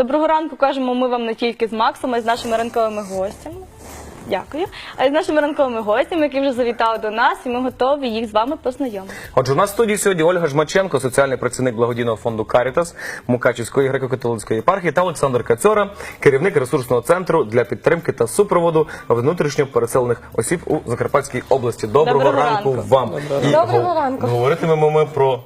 Доброго ранку кажемо ми вам не тільки з Максом, а й з нашими ранковими гостями. Дякую. А й з нашими ранковими гостями, які вже завітали до нас, і ми готові їх з вами познайомити. Отже, у нас в студії сьогодні Ольга Жмаченко, соціальний працівник благодійного фонду Карітас Мукачівської греко-католицької єпархії та Олександр Кацьора, керівник ресурсного центру для підтримки та супроводу внутрішньо переселених осіб у Закарпатській області. Доброго, Доброго ранку, ранку. вам І Доброго ранку. Говоритимемо ми про.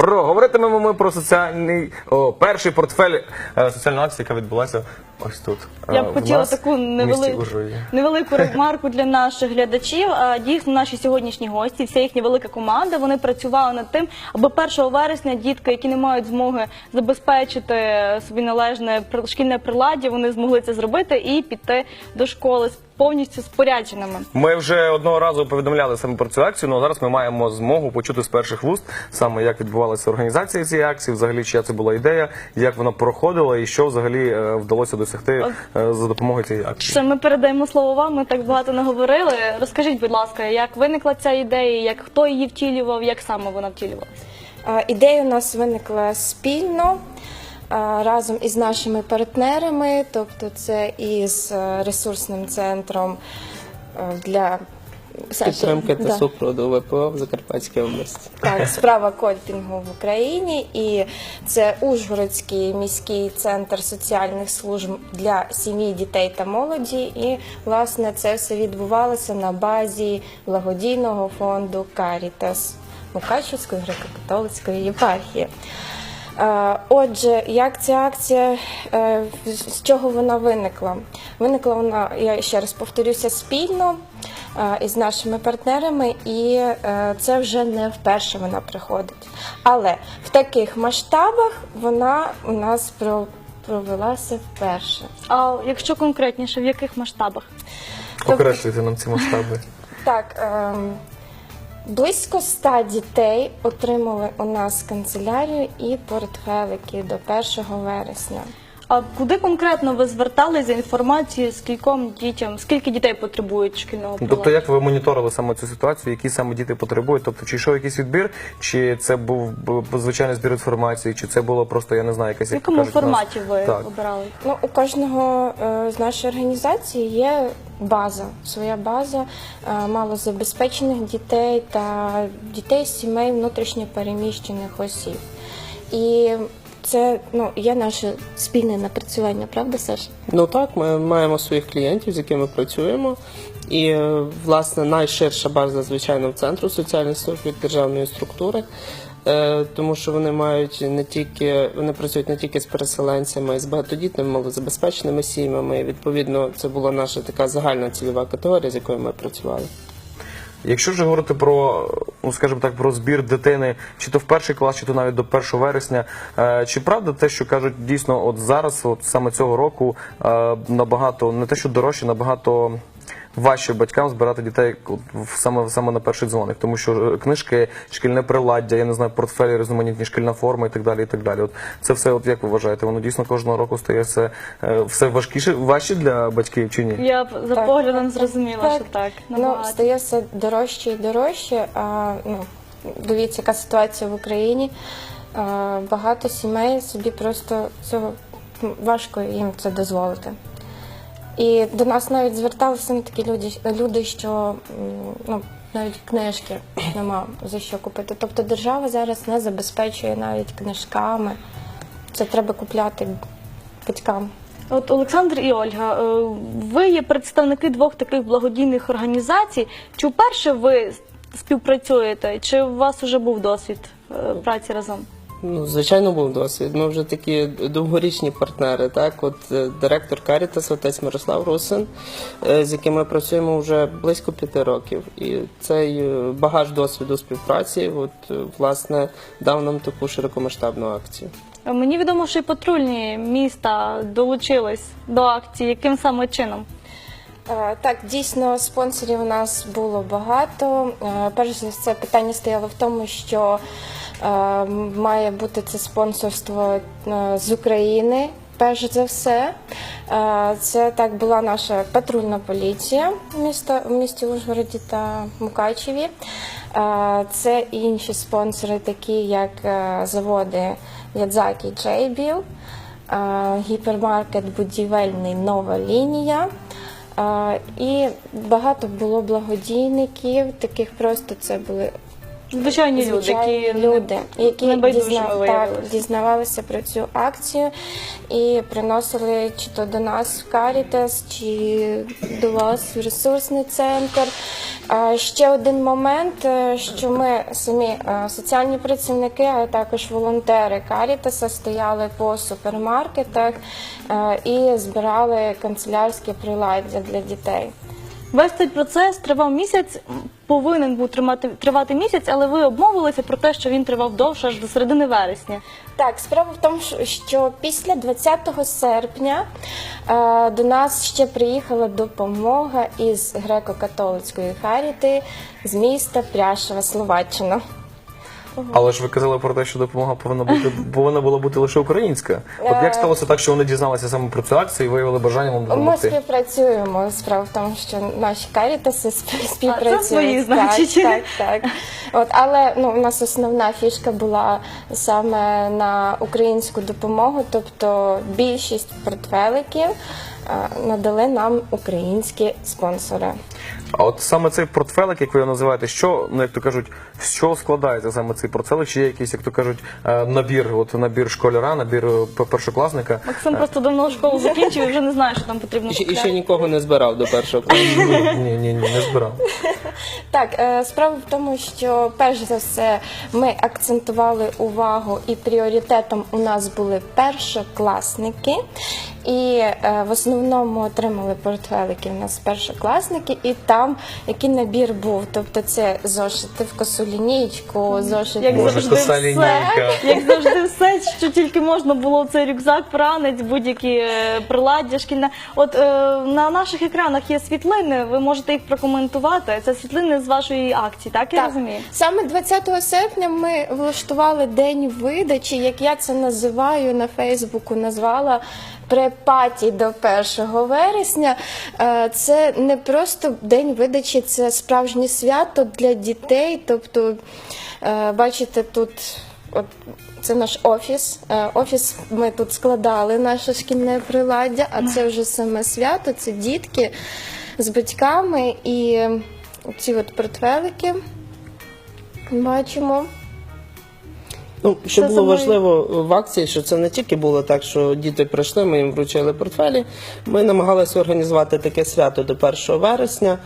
Про говоритимемо ми про соціальний о, перший портфель е, соціальної акції, яка відбулася ось тут. е, Я б хотіла нас, таку невелику, невелику ремарку для наших глядачів. Дійсно, наші сьогоднішні гості, вся їхня велика команда, вони працювали над тим, аби 1 вересня дітки, які не мають змоги забезпечити собі належне шкільне приладдя, вони змогли це зробити і піти до школи повністю спорядженими. Ми вже одного разу повідомляли саме про цю акцію, але зараз ми маємо змогу почути з перших вуст саме як відбувалася організація цієї акції, взагалі чия це була ідея, як вона проходила і що взагалі е, вдалося досягти е, за допомогою цієї акції. Що ми передаємо слово вам, ми так багато не говорили. Розкажіть, будь ласка, як виникла ця ідея, як хто її втілював, як саме вона втілювалася? Е, Ідея у нас виникла спільно е, разом із нашими партнерами, тобто це із е, ресурсним центром е, для Саша, Підтримки та да. супроводу ВПО в Закарпатській області. Так, справа кольпінгу в Україні, і це Ужгородський міський центр соціальних служб для сім'ї, дітей та молоді. І власне це все відбувалося на базі благодійного фонду Карітас Мукачівської греко-католицької єпархії. Е, Отже, як ця акція, е, з чого вона виникла? Виникла вона, я ще раз повторюся, спільно е, із нашими партнерами, і це вже не вперше вона приходить. Але в таких масштабах вона у нас про- провелася вперше. А якщо конкретніше, в яких масштабах? Окреслюйте нам ці масштаби. Так, ем, близько ста дітей отримали у нас канцелярію і портфелики до 1 вересня. А куди конкретно ви звертались за інформацією, скільком дітям, скільки дітей потребують шкільного Тобто, як ви моніторили саме цю ситуацію, які саме діти потребують? Тобто, чи йшов якийсь відбір, чи це був звичайний збір інформації, чи це було просто, я не знаю, якась В як якому кажуть, форматі ви Так. обирали? Ну, у кожного е, з нашої організації є база, своя база е, малозабезпечених дітей та дітей з сімей внутрішньо переміщених осіб. І це ну, є наше спільне напрацювання, правда, Саша? Ну так, ми маємо своїх клієнтів, з якими працюємо. І е, власне найширша база, звичайно, в центру соціальних служб від державної структури. е, Тому що вони мають не тільки вони працюють не тільки з переселенцями, з багатодітними малозабезпеченими сім'ями. Відповідно, це була наша така загальна цільова категорія, з якою ми працювали. Якщо вже говорити про, ну скажімо так, про збір дитини, чи то в перший клас, чи то навіть до 1 вересня, е, чи правда те, що кажуть, дійсно, от зараз, от саме цього року, е, набагато не те, що дорожче, набагато важче батькам збирати дітей саме саме на перший дзвоник, тому що е, книжки, шкільне приладдя, я не знаю, портфелі, різноманітні шкільна форма і так далі. І так далі. От це все, от як ви вважаєте, воно дійсно кожного року стає все, е, все важкіше, важче для батьків чи ні? Я за Так. поглядом зрозуміла, що так. Ну, стає все дорожче і дорожче. А, ну, дивіться, яка ситуація в Україні. А, багато сімей собі просто цього важко їм це дозволити. І до нас навіть зверталися ну, такі люди, люди, що ну, навіть книжки нема за що купити. Тобто держава зараз не забезпечує навіть книжками. Це треба купляти батькам. От Олександр і Ольга, е, ви є представники двох таких благодійних організацій. Чи вперше ви співпрацюєте, чи у вас вже був досвід е, праці разом? Ну, звичайно, був досвід. Ми вже такі довгорічні партнери. Так, от е, директор Карітас, отець Мирослав Русин, е, з яким ми працюємо вже близько п'яти років. І цей е, багаж досвіду співпраці, от власне, дав нам таку широкомасштабну акцію. Мені відомо, що і патрульні міста долучились до акції. Яким саме чином? Так, дійсно, спонсорів у нас було багато. Перш за все, питання стояло в тому, що має бути це спонсорство е, з України. Перш за все, Е, це так була наша патрульна поліція міста в місті Ужгороді та Мукачеві. Е, Це інші спонсори, такі як е, заводи Ядзакі Джейбіл. е, гіпермаркет будівельний нова лінія. Е, І багато було благодійників, таких просто це були Звичайні люди, звичайні які люди, які небайдужими дізна- так, виявилися. дізнавалися про цю акцію і приносили чи то до нас в Карітас, чи до вас в ресурсний центр. А Ще один момент, е, що ми самі е, соціальні працівники, а також волонтери Карітаса стояли по супермаркетах е, і збирали канцелярське приладдя для дітей. Весь цей процес тривав місяць, повинен був тримати тривати місяць, але ви обмовилися про те, що він тривав довше аж до середини вересня. Так, справа в тому, що- після 20 серпня е, до нас ще приїхала допомога із греко-католицької харіти з міста Пряшева, Словаччина. Але ж ви казали про те, що допомога повинна бути повинна була бути лише українська. От Е. як сталося так, що вони дізналися саме про цю акцію і виявили бажання вам Ми допомогти? співпрацюємо. Справа в тому, що наші карітаси спів- співпрацюють. свої, значить. Так, так, так. От, але ну, у нас основна фішка була саме на українську допомогу, тобто більшість портфеликів е, надали нам українські спонсори. А от саме цей портфелик, як ви його називаєте, що ну як то кажуть, з чого складається саме цей портфелик? Чи є якийсь, як то кажуть, е, набір? От набір школяра, набір е, першокласника? Максим просто давно школу закінчив і вже не знає, що там потрібно І ще, і ще нікого не збирав до першого класу. Ні, ні, ні, не збирав. Так, е, справа в тому, що перш за все ми акцентували увагу і пріоритетом у нас були першокласники. І е, в основному отримали портфелики у нас першокласники, і там який набір був. Тобто це зошити в косу лінійку, зошити Як Боже, завжди, коса все, лінійка. як завжди, все, що тільки можна було в цей рюкзак, пранець, будь-які е, приладдя шкільне. От е, на наших екранах є світлини, ви можете їх прокоментувати. Це світлини з вашої акції, так я Так. розумію? Саме 20 серпня ми влаштували день видачі, як я це називаю на Фейсбуку, назвала препаті до 1 вересня. Е, Це не просто день видачі, це справжнє свято для дітей. Тобто, е, бачите, тут от. Це наш офіс. Е, Офіс ми тут складали наше шкільне приладдя, а це вже саме свято, це дітки з батьками і ці от портфелики. Бачимо. Ну, що Це було саме- важливо в акції, що це не тільки було так, що діти прийшли, ми їм вручили портфелі. Ми намагалися організувати таке свято до 1 вересня.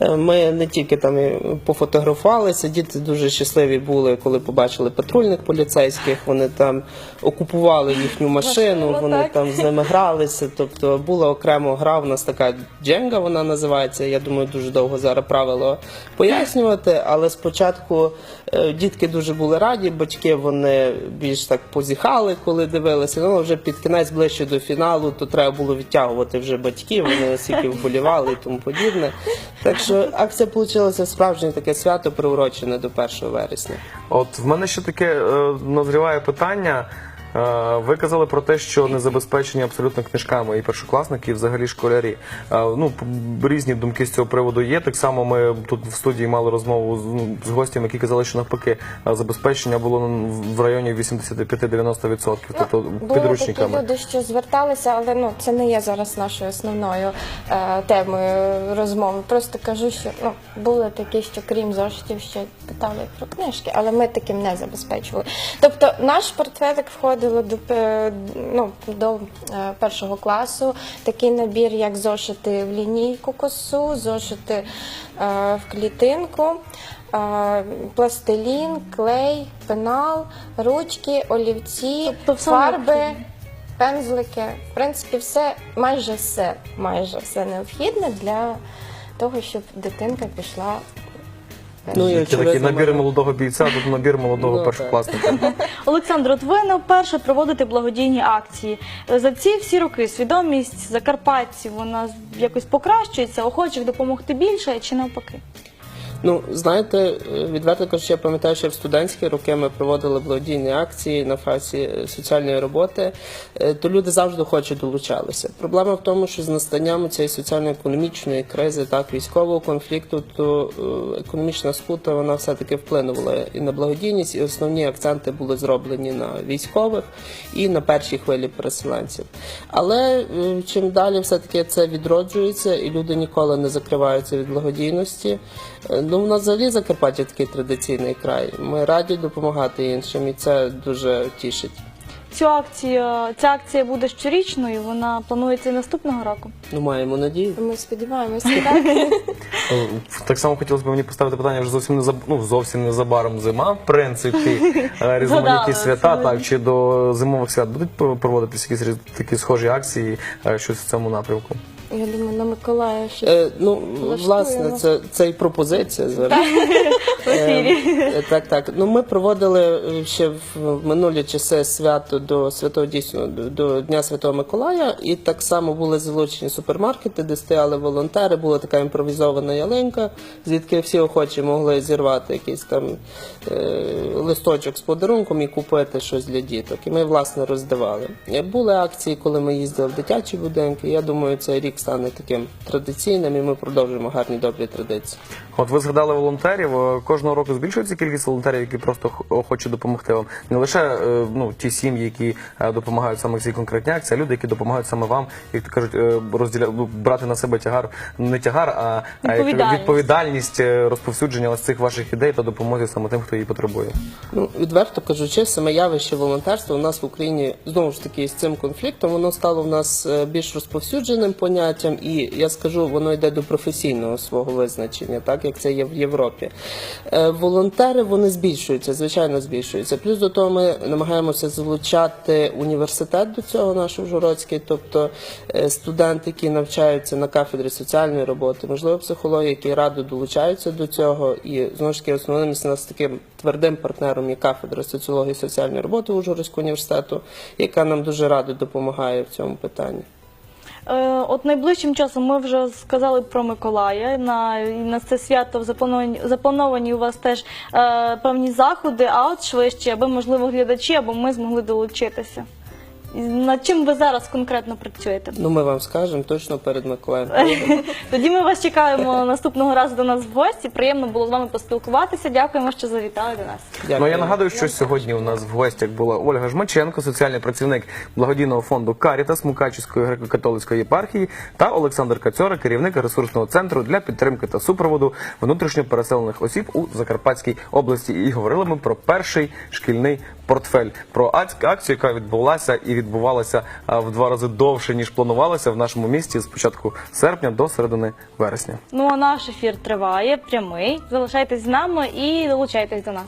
Е, Ми не тільки там і пофотографувалися, діти дуже щасливі були, коли побачили патрульних поліцейських. Вони там окупували їхню машину, вони так. там з ними гралися. Тобто була окремо гра, у нас така дженга, вона називається. Я думаю, дуже довго зараз правило пояснювати. Але спочатку е, дітки дуже були раді, батьки вони більш так позіхали, коли дивилися. Ну вже під кінець ближче до фіналу, то треба було відтягувати вже батьків, вони настільки вболівали і тому подібне. Так що акція вийшла справжнє таке свято, приурочене до 1 вересня. От в мене ще таке е, назріває питання. Е, Ви казали про те, що не забезпечені абсолютно книжками і першокласники, і взагалі школярі. Е, Ну різні думки з цього приводу є. Так само ми тут в студії мали розмову з, ну, гостями, які казали, що навпаки е, забезпечення було ну, в районі 85-90%, тобто Були підручниками. такі люди, що зверталися, але ну це не є зараз нашою основною е, темою розмови. Просто кажу, що ну були такі, що крім зошитів ще питали про книжки, але ми таким не забезпечували. Тобто наш портфелик входило до пе- ну, до е, першого класу. Такий набір, як зошити в лінійку косу, зошити е, в клітинку. е, Пластилін, клей, пенал, ручки, олівці, Тобто фарби, пензлики. В принципі, все, майже все, майже все необхідне для того, щоб дитинка пішла. Ну, і Це такий очевидно, набір молодого бійця, тут набір молодого Ну, першокласника. Олександр, от ви не вперше проводите благодійні акції. За ці всі роки свідомість закарпатців вона якось покращується, охочих допомогти більше чи навпаки? Ну, знаєте, е, відверто кажучи, я пам'ятаю, що в студентські роки ми проводили благодійні акції на фасі е, соціальної роботи, е, то люди завжди хочуть долучалися. Проблема в тому, що з настанням цієї соціально-економічної кризи, так, військового конфлікту, то економічна скута вона все-таки вплинула і на благодійність, і основні акценти були зроблені на військових і на першій хвилі переселенців. Але чим далі все-таки це відроджується, і люди ніколи не закриваються від благодійності. Е, Ну, у нас взагалі Закарпаття такий традиційний край. Ми раді допомагати іншим, і це дуже тішить. Цю акцію, ця акція буде щорічною, вона планується і наступного року. Ну, маємо надію. Ми сподіваємося, так. Е, Так само хотілося б мені поставити питання вже зовсім не ну, зовсім незабаром зима, в принципі, е, різноманітні свята. Так чи до зимових свят будуть проводитися якісь такі схожі акції, щось в цьому напрямку? Я думаю, на Миколая щось. Е, ну, Влаштуємо. власне, це, це і пропозиція зараз. Е, Так, так. Ну ми проводили е, ще в минулі часи свято до святого дійсно до, до Дня Святого Миколая, і так само були залучені супермаркети, де стояли волонтери. Була така імпровізована ялинка, звідки всі охочі могли зірвати якийсь там е, листочок з подарунком і купити щось для діток. І ми власне роздавали. Е, Були акції, коли ми їздили в дитячі будинки. Я думаю, цей рік стане таким традиційним, і ми продовжуємо гарні добрі традиції. От ви згадали волонтерів. е, Кожного року збільшується кількість волонтерів, які просто х- хочуть допомогти вам. Не лише е, ну ті сім'ї, які е, допомагають саме цій конкретній акції, а люди, які допомагають саме вам, як то кажуть, розділя... ну, брати на себе тягар, не тягар, а а Відповідальність. відповідальність розповсюдження ось цих ваших ідей та допомоги саме тим, хто її потребує. Ну, відверто кажучи, саме явище волонтерства у нас в Україні знову ж таки з цим конфліктом воно стало в нас більш розповсюдженим поняттям, і я скажу, воно йде до професійного свого визначення, так як це є в Європі. Е, Волонтери вони збільшуються, звичайно, збільшуються. Плюс до того ми намагаємося залучати університет до цього наш Ужгородський, тобто е, студенти, які навчаються на кафедрі соціальної роботи, можливо, психології, які радо долучаються до цього. І знову ж таки, основним у нас таким твердим партнером є кафедра соціології і соціальної роботи Ужгородського університету, яка нам дуже радо допомагає в цьому питанні. Е, От найближчим часом ми вже сказали про Миколая. На, на це свято заплановані, заплановані у вас теж е, певні заходи, а от швидше, аби можливо глядачі, або ми змогли долучитися. Над чим ви зараз конкретно працюєте? Ну, ми вам скажемо точно перед Миколаєм. Тоді ми вас чекаємо наступного разу до нас в гості. Приємно було з вами поспілкуватися. Дякуємо, що завітали до нас. Ну я нагадую, що сьогодні у нас в гостях була Ольга Жмаченко, соціальний працівник благодійного фонду Карітас Мукачівської греко-католицької єпархії, та Олександр Кацьора, керівник ресурсного центру для підтримки та супроводу внутрішньо переселених осіб у Закарпатській області. І говорили ми про перший шкільний портфель, про ак- акцію, яка відбулася і відбувалася в два рази довше ніж планувалося в нашому місті з початку серпня до середини вересня. Ну а наш ефір триває, прямий. Залишайтесь з нами і долучайтесь до нас.